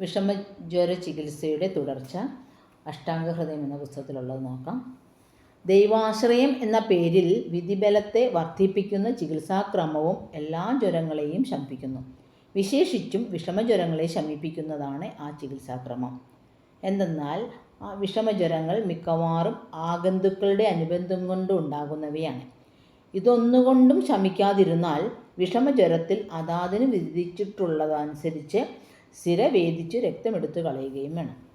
വിഷമജ്വര ചികിത്സയുടെ തുടർച്ച. അഷ്ടാംഗഹൃദയം എന്ന പുസ്തകത്തിലുള്ളത് നോക്കാം. ദൈവാശ്രയം എന്ന പേരിൽ വിധിബലത്തെ വർദ്ധിപ്പിക്കുന്ന ചികിത്സാക്രമവും എല്ലാ ജ്വരങ്ങളെയും ശമിപ്പിക്കുന്നു. വിശേഷിച്ചും വിഷമജ്വരങ്ങളെ ശമിപ്പിക്കുന്നതാണ് ആ ചികിത്സാക്രമം. എന്തെന്നാൽ ആ വിഷമജ്വരങ്ങൾ മിക്കവാറും ആഗന്തുക്കളുടെ അനുബന്ധം കൊണ്ട് ഉണ്ടാകുന്നവയാണ്. ഇതൊന്നുകൊണ്ടും ശമിക്കാതിരുന്നാൽ വിഷമജ്വരത്തിൽ അതാതിന് വിധിച്ചിട്ടുള്ളതനുസരിച്ച് സ്ഥിര വേദിച്ച് രക്തമെടുത്ത് കളയുകയും വേണം.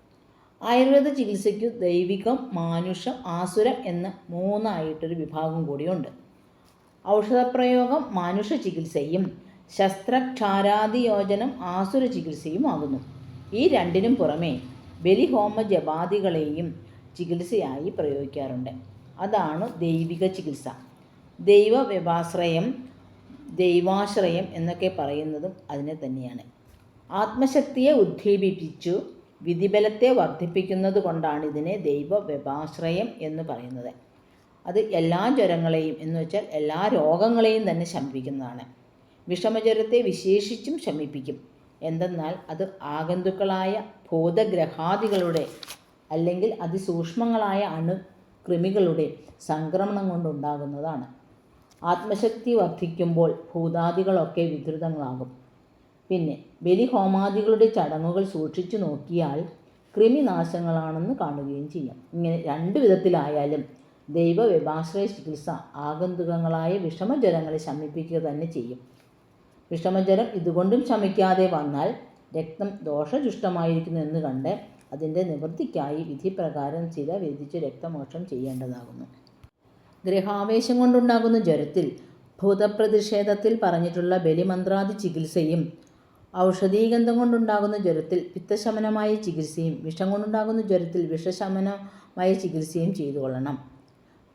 ആയുർവേദ ചികിത്സയ്ക്ക് ദൈവികം മാനുഷം ആസുരം എന്ന് മൂന്നായിട്ടൊരു വിഭാഗം കൂടിയുണ്ട്. ഔഷധപ്രയോഗം മാനുഷ ചികിത്സയും ശസ്ത്രക്ഷാരാദിയോജനം ആസുര ചികിത്സയും ആകുന്നു. ഈ രണ്ടിനും പുറമെ ബലിഹോമ ജപാദികളെയും ചികിത്സയായി പ്രയോഗിക്കാറുണ്ട്. അതാണ് ദൈവിക ചികിത്സ. ദൈവ വ്യവാശ്രയം ദൈവാശ്രയം എന്നൊക്കെ പറയുന്നതും അതിനെ തന്നെയാണ്. ആത്മശക്തിയെ ഉദ്ദീപിപ്പിച്ചു വിധിബലത്തെ വർദ്ധിപ്പിക്കുന്നത് കൊണ്ടാണ് ഇതിനെ ദൈവ വ്യപാശ്രയം എന്ന് പറയുന്നത്. അത് എല്ലാ ജ്വരങ്ങളെയും എന്ന് വെച്ചാൽ എല്ലാ രോഗങ്ങളെയും തന്നെ ശമിപ്പിക്കുന്നതാണ്. വിഷമജ്വരത്തെ വിശേഷിച്ചും ശമിപ്പിക്കും. എന്തെന്നാൽ അത് ആഗന്തുക്കളായ ഭൂതഗ്രഹാദികളുടെ അല്ലെങ്കിൽ അതിസൂക്ഷ്മങ്ങളായ അണുകൃമികളുടെ സംക്രമണം കൊണ്ടുണ്ടാകുന്നതാണ്. ആത്മശക്തി വർദ്ധിക്കുമ്പോൾ ഭൂതാദികളൊക്കെ വിധൃതങ്ങളാകും പിന്നെ ബലിഹോമാദികളുടെ ചടങ്ങുകൾ സൂക്ഷിച്ചു നോക്കിയാൽ കൃമിനാശങ്ങളാണെന്ന് കാണുകയും ചെയ്യാം. ഇങ്ങനെ രണ്ട് വിധത്തിലായാലും ദൈവ വിഭാശ്രയ ചികിത്സ ആഗന്തുകങ്ങളായ വിഷമജ്വരങ്ങളെ ശമിപ്പിക്കുക തന്നെ ചെയ്യും. വിഷമജ്വരം ഇതുകൊണ്ടും ശമിക്കാതെ വന്നാൽ രക്തം ദോഷചുഷ്ടമായിരിക്കുന്നു എന്ന് കണ്ട് അതിന്റെ നിവൃത്തിക്കായി വിധിപ്രകാരം ചില വിധിച്ച് രക്തമോക്ഷം ചെയ്യേണ്ടതാകുന്നു. ഗ്രഹാവേശം കൊണ്ടുണ്ടാകുന്ന ജ്വരത്തിൽ ഭൂതപ്രതിഷേധത്തിൽ പറഞ്ഞിട്ടുള്ള ബലിമന്ത്രാദി ചികിത്സയും ഔഷധീഗന്ധം കൊണ്ടുണ്ടാകുന്ന ജ്വരത്തിൽ പിത്തശമനമായ ചികിത്സയും വിഷം കൊണ്ടുണ്ടാകുന്ന ജ്വരത്തിൽ വിഷശമനമായ ചികിത്സയും ചെയ്തു കൊള്ളണം.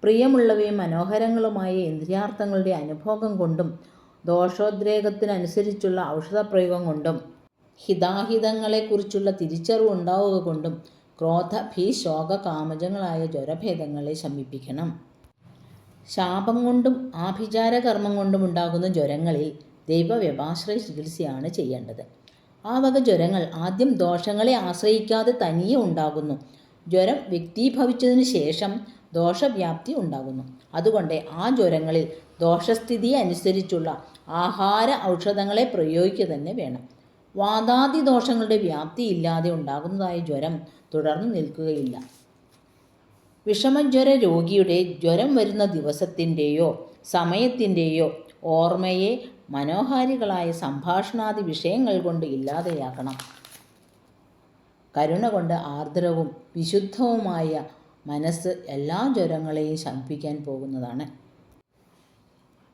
പ്രിയമുള്ളവയും മനോഹരങ്ങളുമായ ഇന്ദ്രിയാർത്ഥങ്ങളുടെ അനുഭോഗം കൊണ്ടും ദോഷോദ്രേകത്തിനനുസരിച്ചുള്ള ഔഷധപ്രയോഗം കൊണ്ടും ഹിതാഹിതങ്ങളെക്കുറിച്ചുള്ള തിരിച്ചറിവ് ഉണ്ടാവുക കൊണ്ടും ക്രോധ ഭീ ശോക കാമജങ്ങളായ ജ്വരഭേദങ്ങളെ ശമിപ്പിക്കണം. ശാപം കൊണ്ടും ആഭിചാരകർമ്മം കൊണ്ടും ഉണ്ടാകുന്ന ജ്വരങ്ങളിൽ ദൈവവ്യപാശ്രയ ചികിത്സയാണ് ചെയ്യേണ്ടത്. ആ വക ജ്വരങ്ങൾ ആദ്യം ദോഷങ്ങളെ ആശ്രയിക്കാതെ തനിയെ ഉണ്ടാകുന്നു. ജ്വരം വ്യക്തീഭവിച്ചതിന് ശേഷം ദോഷവ്യാപ്തി ഉണ്ടാകുന്നു. അതുകൊണ്ട് ആ ജ്വരങ്ങളിൽ ദോഷസ്ഥിതിയെ അനുസരിച്ചുള്ള ആഹാര ഔഷധങ്ങളെ പ്രയോഗിക്കുക തന്നെ വേണം. വാതാദി ദോഷങ്ങളുടെ വ്യാപ്തി ഇല്ലാതെ ഉണ്ടാകുന്നതായ ജ്വരം തുടർന്നു നിൽക്കുകയില്ല. വിഷമജ്വര രോഗിയുടെ ജ്വരം വരുന്ന ദിവസത്തിന്റെയോ സമയത്തിന്റെയോ ഓർമ്മയെ മനോഹാരികളായ സംഭാഷണാദി വിഷയങ്ങൾ കൊണ്ട് ഇല്ലാതെയാക്കണം കരുണ കൊണ്ട് ആർദ്രവും വിശുദ്ധവുമായ മനസ്സ് എല്ലാ ജ്വരങ്ങളെയും ശമിപ്പിക്കാൻ പോകുന്നതാണ്.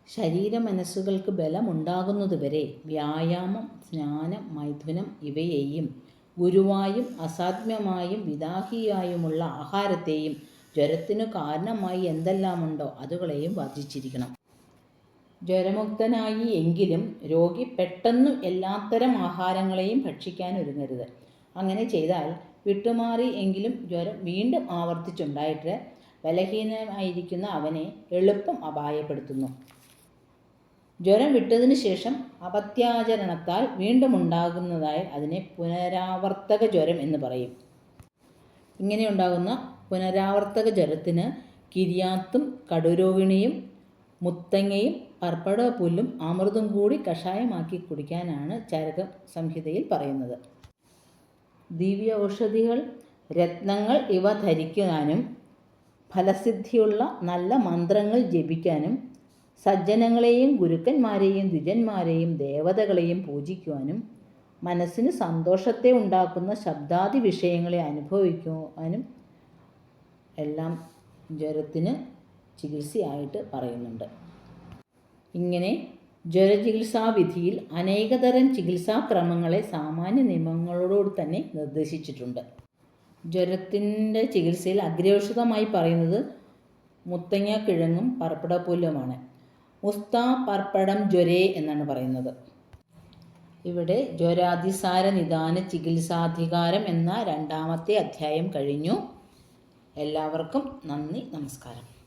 ശരീര മനസ്സുകൾക്ക് ബലമുണ്ടാകുന്നതുവരെ വ്യായാമം സ്നാനം മൈഥുനം ഇവയെയും ഗുരുവായും അസാധ്യമായും വിദാഹിയായുമുള്ള ആഹാരത്തെയും ജ്വരത്തിനു കാരണമായി എന്തെല്ലാമുണ്ടോ അതുകളെയും വർജിച്ചിരിക്കണം ജ്വരമുക്തനായി എങ്കിലും രോഗി പെട്ടെന്ന് എല്ലാത്തരം ആഹാരങ്ങളെയും ഭക്ഷിക്കാൻ ഒരുങ്ങരുത്. അങ്ങനെ ചെയ്താൽ വിട്ടുമാറി എങ്കിലും ജ്വരം വീണ്ടും ആവർത്തിച്ചുണ്ടായിട്ട് ബലഹീനമായിരിക്കുന്ന അവനെ എളുപ്പം അപായപ്പെടുത്തുന്നു. ജ്വരം വിട്ടതിന് ശേഷം അപത്യാചരണത്താൽ വീണ്ടും ഉണ്ടാകുന്നതായി അതിനെ പുനരാവർത്തക ജ്വരം എന്ന് പറയും. ഇങ്ങനെയുണ്ടാകുന്ന പുനരാവർത്തക ജ്വരത്തിന് കിരിയാത്തും കടുരോഹിണിയും മുത്തങ്ങയും പർപ്പട പുല്ലും അമൃതും കൂടി കഷായമാക്കി കുടിക്കാനാണ് ചരക സംഹിതയിൽ പറയുന്നത്. ദിവ്യ ഔഷധികൾ രത്നങ്ങൾ ഇവ ധരിക്കാനും ഫലസിദ്ധിയുള്ള നല്ല മന്ത്രങ്ങൾ ജപിക്കാനും സജ്ജനങ്ങളെയും ഗുരുക്കന്മാരെയും ദ്വിജന്മാരെയും ദേവതകളെയും പൂജിക്കുവാനും മനസ്സിന് സന്തോഷത്തെ ഉണ്ടാക്കുന്ന ശബ്ദാദി വിഷയങ്ങളെ അനുഭവിക്കുവാനും എല്ലാം ജ്വരത്തിന് ചികിത്സയായിട്ട് പറയുന്നുണ്ട്. ഇങ്ങനെ ജ്വരചികിത്സാവിധിയിൽ അനേകതരം ചികിത്സാക്രമങ്ങളെ സാമാന്യ നിയമങ്ങളോട് തന്നെ നിർദ്ദേശിച്ചിട്ടുണ്ട്. ജ്വരത്തിന്റെ ചികിത്സയിൽ അഗ്രൌഷധമായി പറയുന്നത് മുത്തങ്ങ കിഴങ്ങും പർപ്പടപ്പുല്ലുമാണ്. മുസ്ത പർപ്പടം ജ്വരേ എന്നാണ് പറയുന്നത്. ഇവിടെ ജ്വരാതിസാര നിദാന ചികിത്സാധികാരം എന്ന രണ്ടാമത്തെ അധ്യായം കഴിഞ്ഞു. എല്ലാവർക്കും നന്ദി നമസ്കാരം.